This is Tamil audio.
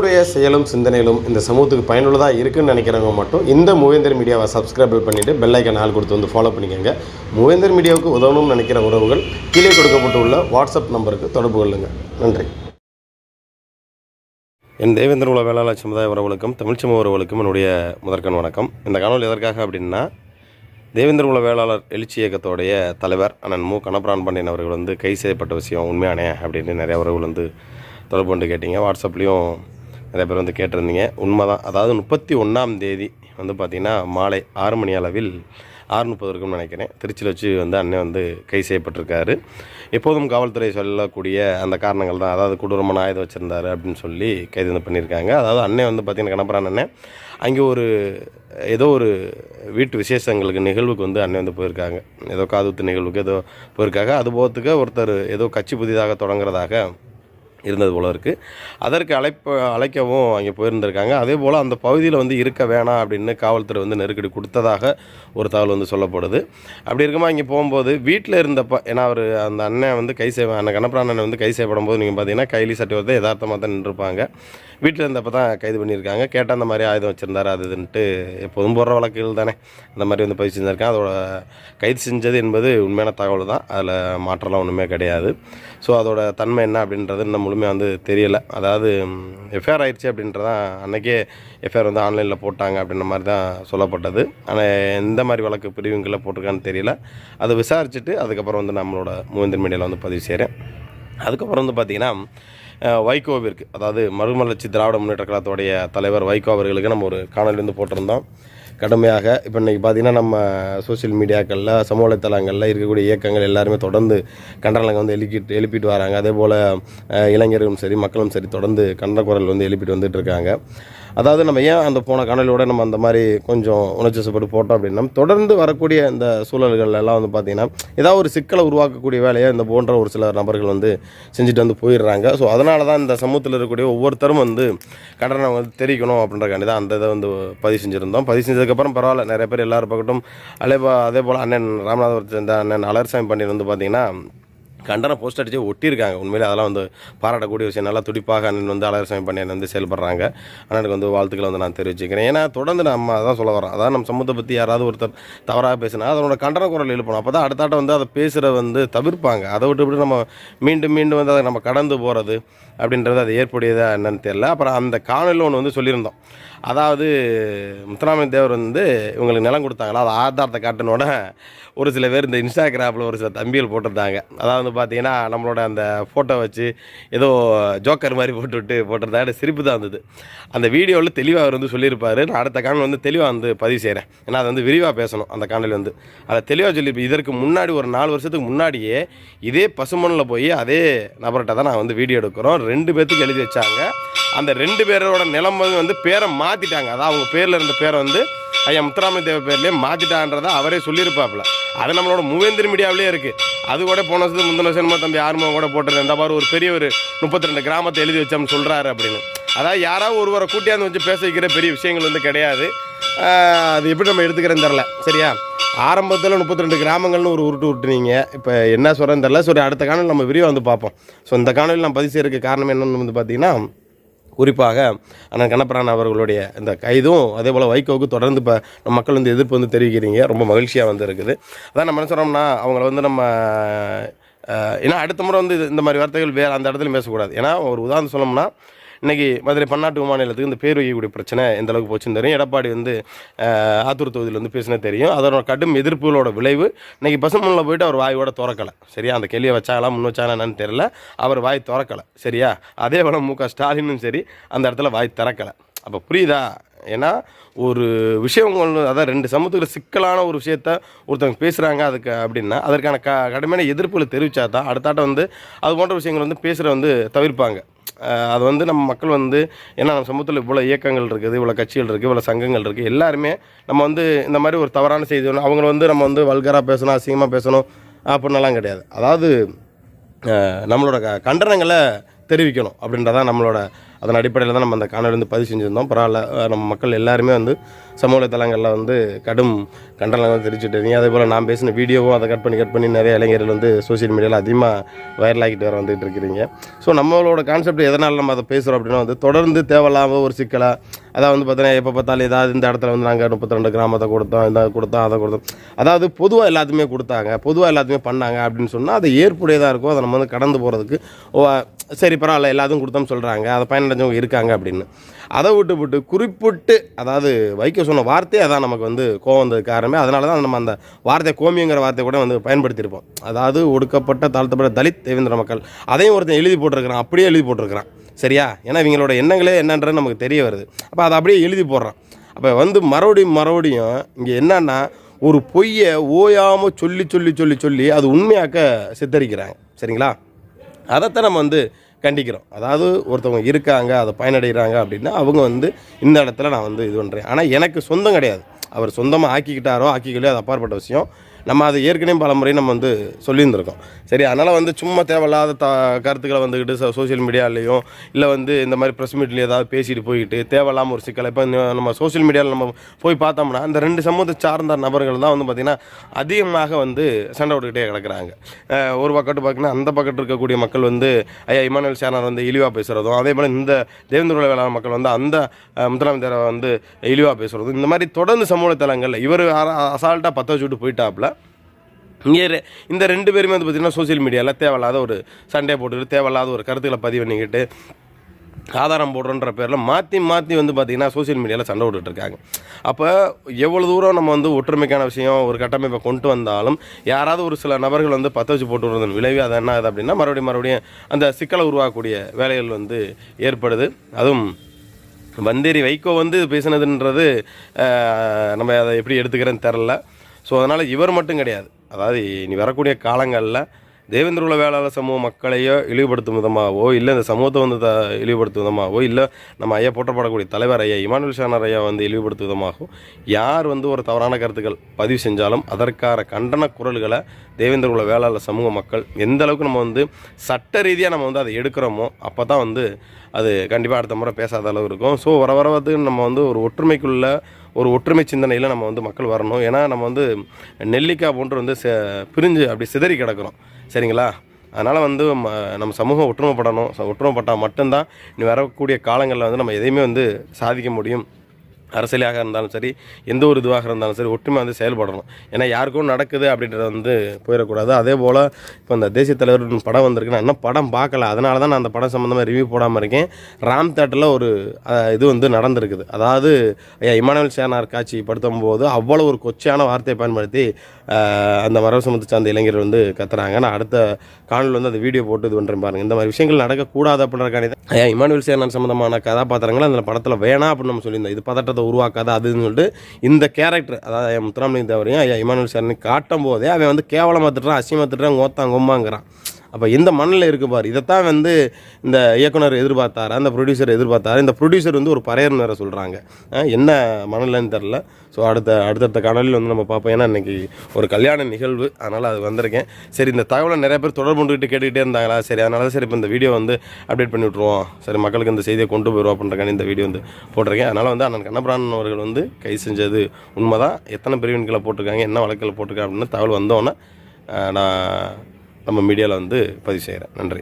உங்களுடைய செயலும் சிந்தனையிலும் இந்த சமூகத்துக்கு பயனுள்ளதாக இருக்குன்னு நினைக்கிறவங்க மட்டும் இந்த மூவேந்தர் மீடியாவை சப்ஸ்கிரைப் பண்ணிவிட்டு பெல்லைக்கன் ஆள் கொடுத்து வந்து ஃபாலோ பண்ணிக்கோங்க. மூவேந்தர் மீடியாவுக்கு உதவணும்னு நினைக்கிற உறவுகள் கீழே கொடுக்கப்பட்டுள்ள வாட்ஸ்அப் நம்பருக்கு தொடர்பு கொள்ளுங்கள் நன்றி. என் தேவேந்திர உல வேளாளர் சமுதாய உறவுகளுக்கும் தமிழ்ச்சம உறவுகளுக்கும் என்னுடைய முதற்கண் வணக்கம். இந்த காணொலி எதற்காக அப்படின்னா தேவேந்திர உல வேளாளர் எழுச்சி இயக்கத்தோடைய தலைவர் அண்ணன் மு. கணப்பிரான் பாண்டியன் அவர்கள் வந்து கை செய்யப்பட்ட விஷயம் உண்மையானே அப்படின்னு நிறைய உறவுகள் வந்து தொடர்பு கொண்டு கேட்டீங்க. வாட்ஸ்அப்லேயும் நிறைய பேர் வந்து கேட்டிருந்தீங்க. உண்மை தான் அதாவது முப்பத்தி ஒன்றாம் தேதி வந்து பார்த்திங்கன்னா மாலை ஆறு மணி அளவில் ஆறு முப்பது இருக்கும்னு நினைக்கிறேன். திருச்சியில் வச்சு வந்து அண்ணன் வந்து கை செய்யப்பட்டிருக்காரு. எப்போதும் காவல்துறை சொல்லக்கூடிய அந்த காரணங்கள் தான். அதாவது கொடூரமான ஆயுதம் வச்சுருந்தாரு அப்படின்னு சொல்லி கைது வந்து பண்ணியிருக்காங்க. அதாவது அண்ணன் வந்து பார்த்திங்கன்னா கணபரான் அண்ணன் அங்கே ஒரு ஏதோ ஒரு வீட்டு விசேஷங்களுக்கு நிகழ்வுக்கு வந்து அண்ணன் வந்து போயிருக்காங்க. ஏதோ காதுத்து நிகழ்வுக்கு ஏதோ போயிருக்காங்க. அது போகிறதுக்கு ஒருத்தர் ஏதோ கட்சி புதிதாக தொடங்குறதாக இருந்தது போல் இருக்குது அதற்கு அழைப்பு அழைக்கவும் அங்கே போயிருந்திருக்காங்க. அதே போல் அந்த பகுதியில் வந்து இருக்க வேணாம் அப்படின்னு காவல்துறை வந்து நெருக்கடி கொடுத்ததாக ஒரு தகவல் வந்து சொல்லப்படுது. அப்படி இருக்குமா இங்கே போகும்போது வீட்டில் இருந்தப்ப ஏன்னா அவர் அந்த அண்ணன் வந்து கை செய்வ அண்ணன் கணப்பன அண்ணன் வந்து கை செய்யப்படும் போது நீங்கள் பார்த்தீங்கன்னா கைலி சட்டை வந்து யதார்த்தமாக தான் நின்றுருப்பாங்க வீட்டில் இருந்தப்போ தான் கைது பண்ணியிருக்காங்க. கேட்டால் அந்த மாதிரி ஆயுதம் வச்சுருந்தார் அது இதுன்ட்டு எப்போதும் போடுற வழக்குகள் தானே. அந்த மாதிரி வந்து பதிவு செஞ்சுருக்கேன் அதோட கைது செஞ்சது என்பது உண்மையான தகவல் தான். அதில் மாற்றம்லாம் ஒன்றுமே கிடையாது. ஸோ அதோட தன்மை என்ன அப்படின்றது இன்னும் முழுமையாக வந்து தெரியலை. அதாவது எஃப்ஐஆர் ஆயிடுச்சு அப்படின்றதான் அன்றைக்கே எஃப்ஐஆர் வந்து ஆன்லைனில் போட்டாங்க அப்படின்ற மாதிரி தான் சொல்லப்பட்டது. ஆனால் எந்த மாதிரி வழக்கு பிரிவுங்களில் போட்டிருக்கான்னு தெரியல. அதை விசாரிச்சுட்டு அதுக்கப்புறம் வந்து நம்மளோட மூவேந்தர் மீடியாவில் வந்து பதிவு செய்கிறேன் அதுக்கப்புறம் வந்து பார்த்திங்கன்னா வைகோவிற்கு அதாவது மறுமலர்ச்சி திராவிட முன்னேற்ற கழகத்துடைய தலைவர் வைகோ அவர்களுக்கு நம்ம ஒரு காணொலி வந்து போட்டிருந்தோம். கடுமையாக இப்போ இன்றைக்கி பார்த்திங்கன்னா நம்ம சோஷியல் மீடியாக்களில் சமூக வலைத்தளங்களில் இருக்கக்கூடிய இயக்கங்கள் எல்லாருமே தொடர்ந்து கண்டனங்கள் வந்து எழுப்பிட்டு எழுப்பிட்டு வராங்க. அதே போல் இளைஞர்களும் சரி மக்களும் சரி தொடர்ந்து கண்டன குரல் வந்து எழுப்பிட்டு வந்துட்டு இருக்காங்க. அதாவது நம்ம ஏன் அந்த போன கனலோட நம்ம அந்த மாதிரி கொஞ்சம் உணர்ச்சிசப்பட்டு போட்டோம் அப்படின்னா தொடர்ந்து வரக்கூடிய இந்த சூழல்கள் எல்லாம் வந்து பார்த்திங்கன்னா ஏதாவது ஒரு சிக்கலை உருவாக்கக்கூடிய வேலையை இந்த போன்ற ஒரு சில நபர்கள் வந்து செஞ்சுட்டு வந்து போயிடுறாங்க. ஸோ அதனால தான் இந்த சமூகத்தில் இருக்கக்கூடிய ஒவ்வொருத்தரும் வந்து கடனை வந்து தெரிவிக்கணும் அப்படின்றக்காண்டி தான் அந்த இதை வந்து பதிவு செஞ்சுருந்தோம். பதிவு செஞ்சதுக்கப்புறம் பரவாயில்ல நிறைய பேர் எல்லாரும் பக்கட்டும் அதே போ அதே போல் அண்ணன் ராமநாதபுரத்தை சேர்ந்த அண்ணன் அலர்சாமி பண்ணி வந்து பார்த்திங்கன்னா கண்டன போஸ்ட் அடிச்சு ஒட்டியிருக்காங்க. உண்மையிலே அதெல்லாம் வந்து பாராட்டக்கூடிய விஷயம். நல்லா துடிப்பாக அண்ணன் வந்து அலரசாமி பண்ணியன் வந்து செயல்படுறாங்க. அண்ணனுக்கு வந்து வாழ்த்துக்களை வந்து நான் தெரிவிச்சுக்கிறேன். ஏன்னா தொடர்ந்து நம்ம அதான் சொல்ல வரோம் அதான் நம்ம சமூகத்தை பற்றி யாராவது ஒருத்தர் தவறாக பேசினா அதனோட கண்டன குரல் எழுப்பணும். அப்போ தான் அடுத்தாட்ட வந்து அதை பேசுகிற வந்து தவிர்ப்பாங்க. அதை விட்டு விட்டு நம்ம மீண்டும் மீண்டும் வந்து அதை நம்ம கடந்து போகிறது அப்படின்றது அது ஏற்புடையதா என்னன்னு தெரியல. அப்புறம் அந்த காணொலியில் ஒன்று வந்து சொல்லியிருந்தோம். அதாவது முத்துராமலிங்க தேவர் வந்து இவங்களுக்கு நிலம் கொடுத்தாங்களா? அது ஆதாரத்தை காட்டினோட ஒரு சில பேர் இந்த இன்ஸ்டாகிராமில் ஒரு சில தம்பிகள் போட்டிருந்தாங்க. அதாவது வந்து பார்த்தீங்கன்னா நம்மளோட அந்த ஃபோட்டோ வச்சு ஏதோ ஜோக்கர் மாதிரி போட்டுவிட்டு போட்டிருந்தாங்க சிரிப்பு தான் வந்தது. அந்த வீடியோவில் தெளிவாக அவர் வந்து சொல்லியிருப்பார். நான் அடுத்த காணொலி வந்து தெளிவாக வந்து பதிவு செய்கிறேன் ஏன்னா அது வந்து விரிவாக பேசணும் அந்த காணொலி வந்து. அதை தெளிவாக சொல்லியிருப்பேன். இதற்கு முன்னாடி ஒரு நாலு வருஷத்துக்கு முன்னாடியே இதே பசுமணில் போய் அதே நபர்கிட்ட தான் நான் வந்து வீடியோ எடுக்கிறோம். ரெண்டு பேர்த்துக்கு எழுதி வச்சாங்க. அந்த ரெண்டு பேரோட நிலம் வந்து பேரை மாற்றிட்டாங்க அதான் அவங்க பேரில் இருந்த பேரை வந்து ஐயா முத்துராமலிங்க தேவ பேர்லேயே மாற்றிட்டான்றதை அவரே சொல்லியிருப்பாப்புல. அது நம்மளோட மூவேந்திர மீடியாவிலே இருக்குது அது கூட போன வருஷத்து முந்தின வருஷம் தம்பி ஆர்வம் கூட போட்டிருந்தேன். இந்த மாதிரி ஒரு பெரிய ஒரு முப்பத்தி ரெண்டு கிராமத்தை எழுதி வச்சோம்னு சொல்கிறாரு அப்படின்னு. அதாவது யாராவது ஒருவரை கூட்டியாந்து வச்சு பேச வைக்கிற பெரிய விஷயங்கள் வந்து கிடையாது. அது எப்படி நம்ம எடுத்துக்கிறேன்னு தெரில சரியா? ஆரம்பத்தில் முப்பத்தி ரெண்டு கிராமங்கள்னு ஒரு உருட்டு உருட்டுனீங்க. இப்போ என்ன சொல்கிறேன்னு தெரில சரி அடுத்த காணொலி நம்ம விரிவாக வந்து பார்ப்போம். ஸோ இந்த காணொலி நான் பதிவு செய்யறதுக்கு காரணம் என்னன்னு வந்து பார்த்தீங்கன்னா குறிப்பாக அண்ணன் கண்ணப்பரான் அவர்களுடைய இந்த கைதும் அதே போல் வைகோவுக்கு தொடர்ந்து இப்போ மக்கள் வந்து எதிர்ப்பு வந்து தெரிவிக்கிறீங்க. ரொம்ப மகிழ்ச்சியாக வந்து இருக்குது அதான் நம்ம என்ன சொல்கிறோம்னா அவங்கள வந்து நம்ம ஏன்னா அடுத்த முறை வந்து இந்த மாதிரி வார்த்தைகள் வேறு அந்த இடத்துல பேசக்கூடாது. ஏன்னா ஒரு உதாரணம் சொன்னோம்னா இன்றைக்கி மதுரை பன்னாட்டு விமான நிலையத்துக்கு இந்த பேர் வைக்கக்கூடிய பிரச்சனை எந்த அளவுக்கு போச்சுன்னு தெரியும். எடப்பாடி வந்து ஆத்தூர் தொகுதியில் வந்து பேசினா தெரியும். அதோட கடும் எதிர்ப்புகளோட விளைவு. இன்றைக்கி பசுமண்ணில் போயிட்டு அவர் வாயோட திறக்கலை. சரியா? அந்த கேள்வியை வச்சாங்களா முன் வச்சாங்களா என்னன்னு தெரியல. அவர் வாய் திறக்கலை. சரியா? அதே போல் மு க. ஸ்டாலினும் சரி அந்த இடத்துல வாய் திறக்கலை. அப்போ புரியுதா? ஏன்னா ஒரு விஷயம் ஒன்று அதான் ரெண்டு சமூகத்தில் சிக்கலான ஒரு விஷயத்த ஒருத்தவங்க பேசுகிறாங்க அதுக்கு அப்படின்னா அதற்கான க கடுமையான எதிர்ப்புகளை தெரிவித்தா தான் அடுத்தாட்ட வந்து அது போன்ற விஷயங்கள் வந்து பேசுகிற வந்து தவிர்ப்பாங்க. அது வந்து நம்ம மக்கள் வந்து ஏன்னா நம்ம சமூகத்தில் இவ்வளோ இயக்கங்கள் இருக்குது இவ்வளோ கட்சிகள் இருக்குது இவ்வளோ சங்கங்கள் இருக்குது எல்லாருமே நம்ம வந்து இந்த மாதிரி ஒரு தவறான செய்தி ஒன்று அவங்கள வந்து நம்ம வந்து வல்கராக பேசணும் அசிங்கமாக பேசணும் அப்படின்னலாம் கிடையாது. அதாவது நம்மளோட க கண்டனங்களை தெரிவிக்கணும் அப்படின்றதான் நம்மளோட அதன் அடிப்படையில் தான் நம்ம அந்த காணொலி வந்து பதிவு செஞ்சுருந்தோம். பரவாயில்ல நம்ம மக்கள் எல்லாருமே வந்து சமூக தளங்களில் வந்து கடும் கண்டனங்கள் தெரிவிச்சுட்டு நீ அதே போல் நான் பேசின வீடியோவும் அதை கட் பண்ணி கட் பண்ணி நிறைய இளைஞர்கள் வந்து சோஷியல் மீடியாவில் அதிகமாக வைரல் ஆகிட்டு வர வந்துகிட்டு இருக்கிறீங்க. ஸோ நம்மளோட கான்செப்ட் எதனால் நம்ம அதை பேசுகிறோம் அப்படின்னா வந்து தொடர்ந்து தேவையில்லாமல் ஒரு சிக்கலாக அதாவது வந்து பார்த்தீங்கன்னா எப்போ பார்த்தாலும் ஏதாவது இந்த இடத்துல வந்து நாங்கள் முப்பத்தி ரெண்டு கிராமத்தை கொடுத்தோம் இந்த கொடுத்தோம் அதை கொடுத்தோம். அதாவது பொதுவாக எல்லாத்துமே கொடுத்தாங்க பொதுவாக எல்லாத்துமே பண்ணாங்க அப்படின்னு சொன்னால் அது ஏற்புடையதாக இருக்கும் அதை நம்ம வந்து கடந்து போகிறதுக்கு ஓ சரி பரவாயில்ல எல்லாத்தையும் கொடுத்தோம்னு சொல்கிறாங்க அதை பயனடைஞ்சவங்க இருக்காங்க அப்படின்னு. அதை விட்டு விட்டு குறிப்பிட்டு அதாவது வைக்க சொன்ன வார்த்தையே அதான் நமக்கு வந்து கோவம் வந்தது காரணமே. அதனால தான் நம்ம அந்த வார்த்தை கோமியங்கிற வார்த்தை கூட வந்து பயன்படுத்தியிருப்போம். அதாவது ஒடுக்கப்பட்ட தாழ்த்தப்பட்ட தலித் தேவேந்திர மக்கள் அதையும் ஒருத்தன் எழுதி போட்டிருக்கிறான் அப்படியே எழுதி போட்டிருக்கிறான். சரியா? ஏன்னா இவங்களோட எண்ணங்களே என்னன்றது நமக்கு தெரிய வருது. அப்போ அதை அப்படியே எழுதி போடுறான். அப்போ வந்து மறுபடியும் மறுபடியும் இங்கே என்னன்னா ஒரு பொய்யை ஓயாமல் சொல்லி சொல்லி சொல்லி சொல்லி அது உண்மையாக்க சித்தரிக்கிறாங்க. சரிங்களா? அதைத்தான் நம்ம வந்து கண்டிக்கிறோம். அதாவது ஒருத்தவங்க இருக்காங்க அதை பயனடைகிறாங்க அப்படின்னா அவங்க வந்து இந்த இடத்துல நான் வந்து இது பண்ணுறேன் ஆனால் எனக்கு சொந்தம் கிடையாது. அவர் சொந்தமாக ஆக்கிக்கிட்டாரோ ஆக்கிக்கலையோ அது அப்பாற்பட்ட விஷயம். நம்ம அது ஏற்கனவே பல முறை நம்ம வந்து சொல்லியிருந்திருக்கோம். சரி அதனால் வந்து சும்மா தேவையில்லாத த கருத்துக்களை வந்துக்கிட்டு சோ சோஷியல் மீடியாலேயும் இல்லை வந்து இந்த மாதிரி ப்ரெஸ் மீட்லேயும் ஏதாவது பேசிட்டு போயிட்டு தேவையில்லாமல் ஒரு சிக்கலை இப்போ நம்ம சோஷியல் மீடியாவில் நம்ம போய் பார்த்தோம்னா அந்த ரெண்டு சமூகத்தை சார்ந்த நபர்கள் தான் வந்து பார்த்திங்கன்னா அதிகமாக வந்து சண்டை விட்டுக்கிட்டே கிடக்குறாங்க. ஒரு பக்கத்து பார்த்தீங்கன்னா அந்த பக்கத்து இருக்கக்கூடிய மக்கள் வந்து ஐயா இமானுவல் சேனார் வந்து இழிவாக பேசுகிறதும் அதே போல் இந்த தேவேந்திர வேளாண் மக்கள் வந்து அந்த முதலமைச்சரை வந்து இழிவாக பேசுகிறதும் இந்த மாதிரி தொடர்ந்து சமூக தளங்களில் இவர் அசால்ட்டாக பற்ற வச்சுட்டு போயிட்டாப்புல இங்கே இந்த ரெண்டு பேருமே வந்து பார்த்திங்கன்னா சோஷியல் மீடியாவில் தேவையில்லாத ஒரு சண்டே போட்டுக்கிட்டு தேவையில்லாத ஒரு கருத்துக்களை பதிவு பண்ணிக்கிட்டு ஆதாரம் போடுறன்ற பேரில் மாற்றி மாற்றி வந்து பார்த்திங்கன்னா சோஷியல் மீடியாவில் சண்டை விட்டுட்டு இருக்காங்க. அப்போ எவ்வளோ தூரம் நம்ம வந்து ஒற்றுமைக்கான விஷயம் ஒரு கட்டமைப்பை கொண்டு வந்தாலும் யாராவது ஒரு சில நபர்கள் வந்து பற்ற வச்சு போட்டு விடுறதன் விளைவு அது என்ன ஆகுது அப்படின்னா மறுபடியும் மறுபடியும் அந்த சிக்கலை உருவாக்கக்கூடிய வேலைகள் வந்து ஏற்படுது. அதுவும் வந்தேரி வைகோ வந்து பேசுனதுன்றது நம்ம அதை எப்படி எடுத்துக்கிறேன்னு தெரில ஸோ அதனால் இவர் மட்டும் கிடையாது. அதாவது இனி வரக்கூடிய காலங்களில் தேவேந்திர குல வேளாளர் சமூக மக்களையோ இழிவுபடுத்தும் விதமாகவோ இல்லை இந்த சமூகத்தை வந்து த இழிவுபடுத்தும் விதமாகவோ இல்லை நம்ம ஐயா போற்றப்படக்கூடிய தலைவர் ஐயா இமானுவல் ஷானர் ஐயா வந்து இழிவுபடுத்தும் விதமாகவோ யார் வந்து ஒரு தவறான கருத்துக்கள் பதிவு செஞ்சாலும் அதற்கான கண்டன குரல்களை தேவேந்திர குல வேளாளர் சமூக மக்கள் எந்த அளவுக்கு நம்ம வந்து சட்ட ரீதியாக நம்ம வந்து அதை எடுக்கிறோமோ அப்போ தான் வந்து அது கண்டிப்பாக அடுத்த முறை பேசாத அளவு இருக்கும். ஸோ வர வர நம்ம வந்து ஒரு ஒற்றுமைக்குள்ள ஒரு ஒற்றுமை சிந்தனையில் நம்ம வந்து மக்கள் வரணும். ஏன்னா நம்ம வந்து நெல்லிக்காய் போன்று வந்து பிரிஞ்சு அப்படி சிதறி கிடக்கிறோம். சரிங்களா? அதனால் வந்து ம- நம்ம சமூகம் ஒற்றுமைப்படணும். ஒற்றுமைப்பட்டால் மட்டும்தான் இனி வரக்கூடிய காலங்களில் வந்து நம்ம எதையுமே வந்து சாதிக்க முடியும். அரசியலாக இருந்தாலும் சரி எந்த ஒரு இதுவாக இருந்தாலும் சரி ஒற்றுமை வந்து செயல்படணும். ஏன்னா யாருக்கும் நடக்குது அப்படின்றது வந்து போயிடக்கூடாது. அதே போல் இப்போ இந்த தேசிய தலைவர் படம் வந்திருக்கு நான் இன்னும் படம் பார்க்கல. அதனால தான் நான் அந்த படம் சம்மந்தமாக ரிவ்யூ போடாமல் இருக்கேன். ராம் தேட்டரில் ஒரு இது வந்து நடந்திருக்குது. அதாவது ஐயா இமானுவல் சேனார் காட்சி படுத்தும் போது அவ்வளோ ஒரு கொச்சையான வார்த்தையை பயன்படுத்தி அந்த மரபு சமூகத்தை சார்ந்த இளைஞர்கள் வந்து கத்துறாங்க. நான் அடுத்த காணொலி வந்து அந்த வீடியோ போட்டு இது பண்ணுறேன் பாருங்க. இந்த மாதிரி விஷயங்கள் நடக்கக்கூடாது அப்படின்றக்காண்டி தான். ஐயா இமானுவல் சேனார் சம்மந்தமான கதாபாத்திரங்கள் அந்த படத்தில் வேணாம் அப்படின்னு நம்ம சொல்லியிருந்தோம். இது பதட்டத்தை உருவாக்காத அதுன்னு சொல்லிட்டு இந்த கேரக்டர் அதாவது ஐயா முத்துராமலிங்க தேவரையும் ஐயா இமானுவல் சார்னு காட்டும் போதே அவன் வந்து கேவலமாக திட்டுறான் அசியமாக திட்டுறான் ஓத்தான் கொம்பாங்கிறான். அப்போ இந்த மண்ணில் இருக்கு பாரு. இதைத்தான் வந்து இந்த இயக்குனர் எதிர்பார்த்தாரா அந்த ப்ரொடியூசர் எதிர்பார்த்தார். இந்த ப்ரொடியூசர் வந்து ஒரு பறையர்னு வேறு சொல்கிறாங்க என்ன மணலன்னு தெரில ஸோ அடுத்த அடுத்தடுத்த கடலில் வந்து நம்ம பார்ப்போம். ஏன்னா இன்னைக்கு ஒரு கல்யாண நிகழ்வு. அதனால் அது வந்திருக்கேன். சரி இந்த தகவலை நிறைய பேர் தொடர்பு கொண்டுகிட்டு கேட்டுக்கிட்டே இருந்தாங்களா? சரி அதனால சரி இப்போ இந்த வீடியோ வந்து அப்டேட் பண்ணி விட்ருவோம் சரி மக்களுக்கு இந்த செய்தியை கொண்டு போயிடுவோம் அப்படின்றக்கான இந்த வீடியோ வந்து போட்டிருக்கேன். அதனால் வந்து அண்ணன் கண்ணபிராணன் அவர்கள் வந்து கை செஞ்சது உண்மைதான். எத்தனை பிரிவின்களை போட்டிருக்காங்க என்ன வழக்கில் போட்டிருக்காங்க அப்படின்னு தகவல் வந்தோன்னே நான் நம்ம மீடியாவில் வந்து பதிவு செய்கிறேன். நன்றி.